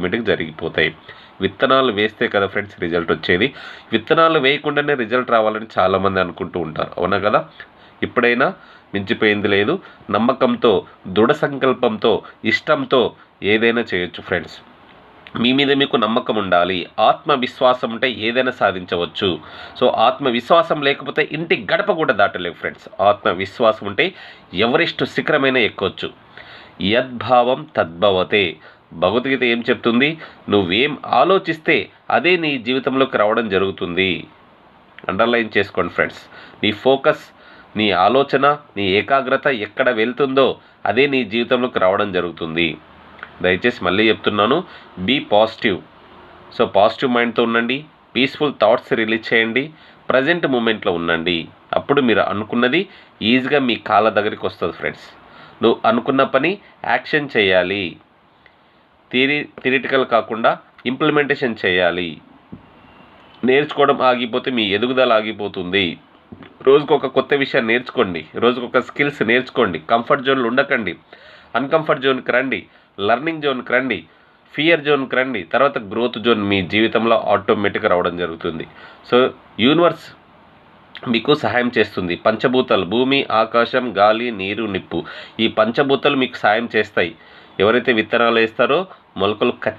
Automatic జరిగిపోతాయి. విత్తనాలు వేస్తే కదా ఫ్రెండ్స్ రిజల్ట్ వచ్చేది. విత్తనాలు వేయకుండానే రిజల్ట్ రావాలని చాలామంది అనుకుంటూ ఉంటారు. అవునా కదా? ఇప్పుడైనా మించిపోయింది లేదు. నమ్మకంతో దృఢ సంకల్పంతో ఇష్టంతో ఏదైనా చేయొచ్చు ఫ్రెండ్స్ మీ మీద మీకు నమ్మకం ఉండాలి. ఆత్మవిశ్వాసం ఉంటే ఏదైనా సాధించవచ్చు. సో ఆత్మవిశ్వాసం లేకపోతే ఇంటి గడప కూడా దాటలేవు ఫ్రెండ్స్ ఆత్మవిశ్వాసం ఉంటే ఎవరెస్ట్ శిఖరమైన ఎక్కొచ్చు. యద్భావం తద్భవతే. భగవద్గీత ఏం చెప్తుంది? నువ్వేం ఆలోచిస్తే అదే నీ జీవితంలోకి రావడం జరుగుతుంది. అండర్లైన్ చేసుకోండి ఫ్రెండ్స్. నీ ఫోకస్ నీ ఆలోచన నీ ఏకాగ్రత ఎక్కడ వెళ్తుందో అదే నీ జీవితంలోకి రావడం జరుగుతుంది. దయచేసి మళ్ళీ చెప్తున్నాను బీ పాజిటివ్. సో పాజిటివ్ మైండ్తో ఉండండి పీస్ఫుల్ థాట్స్ రిలీజ్ చేయండి ప్రజెంట్ మూమెంట్లో ఉండండి. అప్పుడు మీరు అనుకున్నది ఈజీగా మీ కాళ్ళ దగ్గరికి వస్తుంది ఫ్రెండ్స్. నువ్వు అనుకున్న పని యాక్షన్ చేయాలి. థియరీ థిరిటికల్ కాకుండా ఇంప్లిమెంటేషన్ చేయాలి. నేర్చుకోవడం ఆగిపోతే మీ ఎదుగుదల ఆగిపోతుంది. రోజుకు ఒక కొత్త విషయం నేర్చుకోండి. రోజుకు ఒక స్కిల్స్ నేర్చుకోండి. కంఫర్ట్ జోన్లు ఉండకండి. అన్కంఫర్ట్ జోన్కి రండి. లర్నింగ్ జోన్కి రండి. ఫియర్ జోన్కి రండి. తర్వాత గ్రోత్ జోన్ మీ జీవితంలో ఆటోమేటిక్గా రావడం జరుగుతుంది. సో యూనివర్స్ మీకు సహాయం చేస్తుంది. పంచభూతాలు భూమి ఆకాశం గాలి నీరు నిప్పు. ఈ పంచభూతాలు మీకు సాయం చేస్తాయి. ఎవరైతే విత్తనాలు వేస్తారో మొలకలు